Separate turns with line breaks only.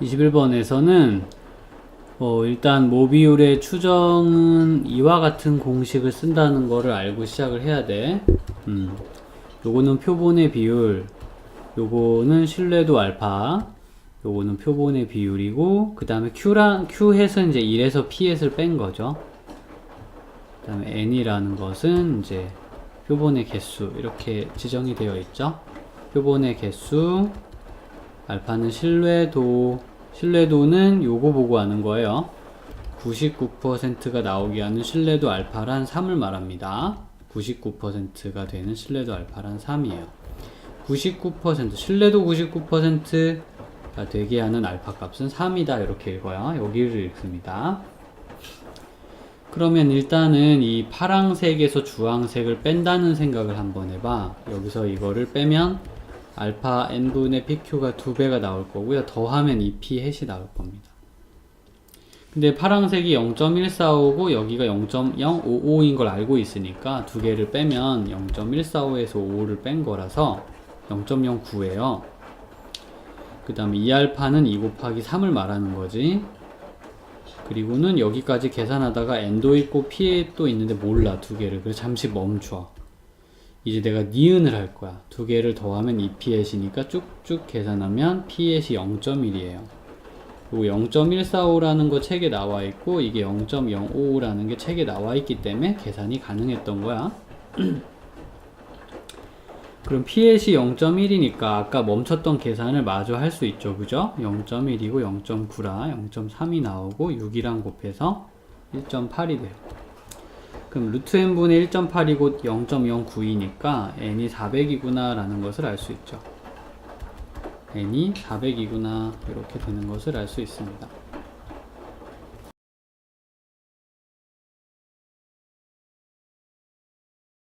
21번에서는 어, 일단 모비율의 추정은 이와 같은 공식을 쓴다는 거를 알고 시작을 해야 돼. 음. 요거는 표본의 비율, 요거는 신뢰도 알파, 요거는 표본의 비율이고, 그 다음에 Q랑, Q햇은 이제 1에서 P햇을 뺀 거죠. 그 다음에 N이라는 것은 이제 표본의 개수, 이렇게 지정이 되어 있죠. 표본의 개수, 알파는 신뢰도, 신뢰도는 요거 보고 하는 거예요. 99%가 나오게 하는 신뢰도 알파란 3을 말합니다. 99%가 되는 신뢰도 알파란 3이에요. 99% 신뢰도 99%가 되게 하는 알파 값은 3이다 이렇게 읽어요. 여기를 읽습니다. 그러면 일단은 이 파랑색에서 주황색을 뺀다는 생각을 한번 해봐. 여기서 이거를 빼면 알파 n분의 pq가 두 배가 나올 거고요. 더하면 2p 햇이 나올 겁니다. 근데 파랑색이 0.145고 여기가 0.055인 걸 알고 있으니까 두 개를 빼면 0.145에서 5를 뺀 거라서 0.09예요. 그 다음에 2알파는 2 곱하기 3을 말하는 거지. 그리고는 여기까지 계산하다가 n도 있고 p에 또 있는데 몰라 두 개를. 그래서 잠시 멈춰. 이제 내가 니은을 할 거야. 두 개를 더하면 2p햇이니까 쭉쭉 계산하면 p햇이 0.1이에요. 그리고 0.145라는 거 책에 나와 있고 이게 0.055라는 게 책에 나와 있기 때문에 계산이 가능했던 거야. 그럼 p햇이 0.1이니까 아까 멈췄던 계산을 마저 할 수 있죠. 그죠? 0.1이고 0.9라 0.3이 나오고 6이랑 곱해서 1.8이 돼요. 그럼 루트 n분의 1.8이고 0.09이니까 n이 400이구나 라는 것을 알 수 있죠. n이 400이구나 이렇게 되는 것을 알 수 있습니다.